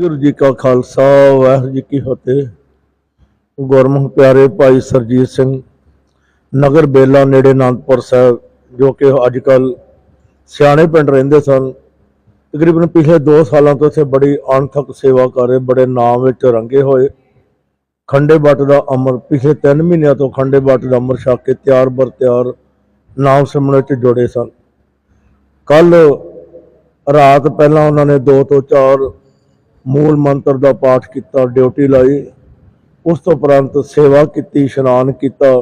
ਵਾਹਿਗੁਰੂ ਜੀ ਕਾ ਖਾਲਸਾ, ਵਾਹਿਗੁਰੂ ਜੀ ਕੀ ਫਤਿਹ। ਗੁਰਮੁਖ ਪਿਆਰੇ ਭਾਈ ਸਰਜੀਤ ਸਿੰਘ, ਨਗਰ ਬੇਲਾ ਨੇੜੇ ਅਨੰਦਪੁਰ ਸਾਹਿਬ, ਜੋ ਕਿ ਅੱਜ ਕੱਲ ਸਿਆਣੇ ਪਿੰਡ ਰਹਿੰਦੇ ਸਨ। ਤਕਰੀਬਨ ਪਿਛਲੇ 2 ਸਾਲਾਂ ਤੋਂ ਇੱਥੇ ਬੜੀ ਅਣਥਕ ਸੇਵਾ ਕਰ ਰਹੇ, ਬੜੇ ਨਾਮ ਵਿੱਚ ਰੰਗੇ ਹੋਏ। ਖੰਡੇ ਬੱਟ ਦਾ ਅਮਰ, ਪਿਛਲੇ 3 ਮਹੀਨਿਆਂ ਤੋਂ ਖੰਡੇ ਬੱਟ ਦਾ ਅਮਰ ਛਕ ਕੇ ਤਿਆਰ ਬਰ ਤਿਆਰ ਨਾਮ ਸਿਮਰਨ ਵਿੱਚ ਜੁੜੇ ਸਨ। ਕੱਲ ਰਾਤ ਪਹਿਲਾਂ ਉਹਨਾਂ ਨੇ 2 ਤੋਂ 4 ਮੂਲ ਮੰਤਰ ਦਾ ਪਾਠ ਕੀਤਾ, ਡਿਊਟੀ ਲਾਈ। ਉਸ ਤੋਂ ਉਪਰੰਤ ਸੇਵਾ ਕੀਤੀ, ਇਸ਼ਨਾਨ ਕੀਤਾ।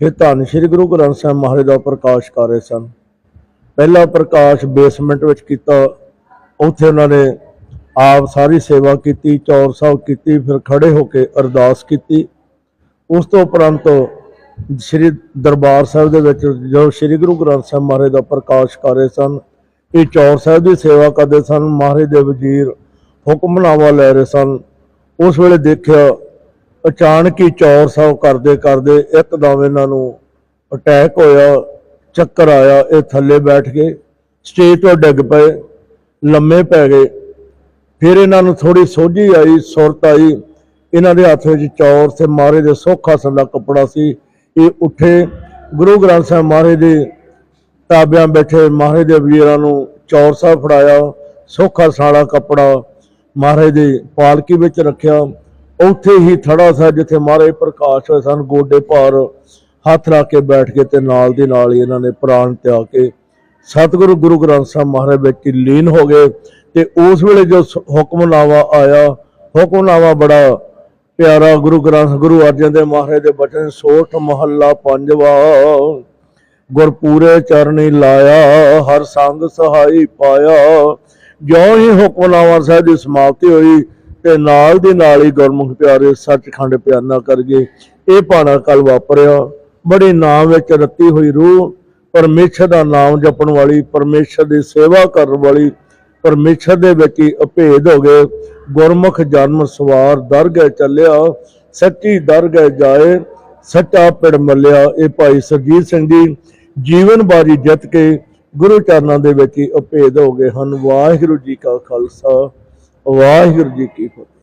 ਫਿਰ ਧੰਨ ਸ਼੍ਰੀ ਗੁਰੂ ਗ੍ਰੰਥ ਸਾਹਿਬ ਮਹਾਰਾਜ ਦਾ ਪ੍ਰਕਾਸ਼ ਕਰ ਰਹੇ ਸਨ। ਪਹਿਲਾ ਪ੍ਰਕਾਸ਼ ਬੇਸਮੈਂਟ ਵਿੱਚ ਕੀਤਾ। ਉੱਥੇ ਉਹਨਾਂ ਨੇ ਆਪ ਸਾਰੀ ਸੇਵਾ ਕੀਤੀ, ਚੌਰ ਸਾਹਿਬ ਕੀਤੀ, ਫਿਰ ਖੜੇ ਹੋ ਕੇ ਅਰਦਾਸ ਕੀਤੀ। ਉਸ ਤੋਂ ਉਪਰੰਤ ਸ੍ਰੀ ਦਰਬਾਰ ਸਾਹਿਬ ਦੇ ਵਿੱਚ ਜੋ ਸ੍ਰੀ ਗੁਰੂ ਗ੍ਰੰਥ ਸਾਹਿਬ ਮਹਾਰਾਜ ਦਾ ਪ੍ਰਕਾਸ਼ ਕਰ ਰਹੇ ਸਨ, ਇਹ ਚੌਰ ਸਾਹਿਬ ਦੀ ਸੇਵਾ ਕਰਦੇ ਸਨ। ਮਹਾਰਾਜ ਦੇ ਵਜ਼ੀਰ ਹੁਕਮਨਾਮਾ ਲੈ ਰਹੇ ਸਨ। ਉਸ ਵੇਲੇ ਦੇਖਿਆ ਅਚਾਨਕ ਹੀ ਚੌਰ ਸਾਹਿਬ ਕਰਦੇ ਕਰਦੇ ਇੱਕਦਮ ਇਹਨਾਂ ਨੂੰ ਅਟੈਕ ਹੋਇਆ, ਚੱਕਰ ਆਇਆ, ਇਹ ਥੱਲੇ ਬੈਠ ਗਏ ਸਟੇਜ ਤੋਂ ਡਿੱਗ ਪਏ, ਲੰਮੇ ਪੈ ਗਏ। ਫਿਰ ਇਹਨਾਂ ਨੂੰ ਥੋੜੀ ਸੋਝੀ ਆਈ, ਸੁਰਤ ਆਈ। ਇਹਨਾਂ ਦੇ ਹੱਥ ਵਿੱਚ ਚੌਰ ਤੇ ਮਾਰੇ ਦੇ ਸੋਖਾ ਸੰਦਾ ਕੱਪੜਾ ਸੀ। ਇਹ ਉੱਠੇ, ਗੁਰੂ ਗ੍ਰੰਥ ਸਾਹਿਬ ਮਹਾਰਾਜ ਦੇ ਤਾਬਿਆਂ ਬੈਠੇ, ਮਹਾਰਾਜ ਦੇ ਵੀਰਾਂ ਨੂੰ ਚੌਰ ਸਾਹਿਬ ਫੜਾਇਆ, ਸੋਖਾ ਸਾਲਾ ਕੱਪੜਾ ਮਹਾਰਾਜ ਦੇ ਪਾਲਕੀ ਵਿੱਚ ਰੱਖਿਆ। ਉੱਥੇ ਹੀ ਥੜਾ ਸੀ ਜਿੱਥੇ ਮਹਾਰਾਜ ਪ੍ਰਕਾਸ਼ ਹੋਏ ਸਨ, ਗੋਡੇ ਭਾਰ ਹੱਥ ਰੱਖ ਕੇ ਬੈਠ ਕੇ ਤੇ ਨਾਲ ਦੀ ਨਾਲ ਹੀ ਇਹਨਾਂ ਨੇ ਪ੍ਰਾਣ ਤਿਆਗ ਕੇ ਸਤਿਗੁਰੂ ਗੁਰੂ ਗ੍ਰੰਥ ਸਾਹਿਬ ਮਹਾਰਾਜ ਵਿੱਚ ਲੀਨ ਹੋ ਗਏ ਤੇ ਉਸ ਵੇਲੇ ਜੋ ਹੁਕਮਨਾਮਾ ਆਇਆ, ਹੁਕਮਨਾਮਾ ਬੜਾ ਪਿਆਰਾ ਗੁਰੂ ਗ੍ਰੰਥ, ਗੁਰੂ ਅਰਜਨ ਦੇਵ ਮਹਾਰਾਜ ਦੇ ਬਚਨ, ਸੋਠ ਮਹੱਲਾ ਪੰਜਵਾ ਗੁਰ ਪੂਰੇ ਚਰਨੀ ਲਾਇਆ, ਹਰ ਸੰਗ ਸਹਾਈ ਪਾਇਆ। ਜਿਉਂ ਹੀ ਹੁਕਮਨਾਮਾ ਸਾਹਿਬ ਦੀ ਸਮਾਪਤੀ ਹੋਈ ਤੇ ਨਾਲ ਦੀ ਨਾਲ ਹੀ ਗੁਰਮੁਖ ਪਿਆਰੇ ਸੱਚਖੰਡ ਪਿਆਨਾ ਕਰ ਗਏ। ਇਹ ਭਾਣਾ ਕੱਲ ਵਾਪਰਿਆ। ਬੜੀ ਨਾਮ ਵਿੱਚ ਰੱਤੀ ਹੋਈ ਰੂਹ। ਪਰਮੇਸ਼ਰ ਦਾ ਨਾਮ ਜਪਣ ਵਾਲੀ, ਪਰਮੇਸ਼ਰ ਦੀ ਸੇਵਾ ਕਰਨ ਵਾਲੀ, ਪਰਮੇਸ਼ਰ ਦੇ ਵਿੱਚ ਹੀ ਅਭੇਦ ਹੋ ਗਏ। ਗੁਰਮੁਖ ਜਨਮ ਸਵਾਰ ਦਰਗਹਿ ਚੱਲਿਆ। ਸੱਚੀ ਦਰਗਹਿ ਜਾਏ। ਸੱਚਾ ਪਿੜ ਮੱਲਿਆ। ਇਹ ਭਾਈ ਸਰਜੀਤ ਸਿੰਘ ਜੀ ਜੀਵਨ ਬਾਜੀ ਜਿੱਤ ਕੇ ਗੁਰੂ ਚਰਨਾਂ ਦੇ ਵਿੱਚ ਹੀ ਅਭੇਦ ਹੋ ਗਏ ਹਨ। ਵਾਹਿਗੁਰੂ ਜੀ ਕਾ ਖਾਲਸਾ, ਵਾਹਿਗੁਰੂ ਜੀ ਕੀ ਫਤਿਹ।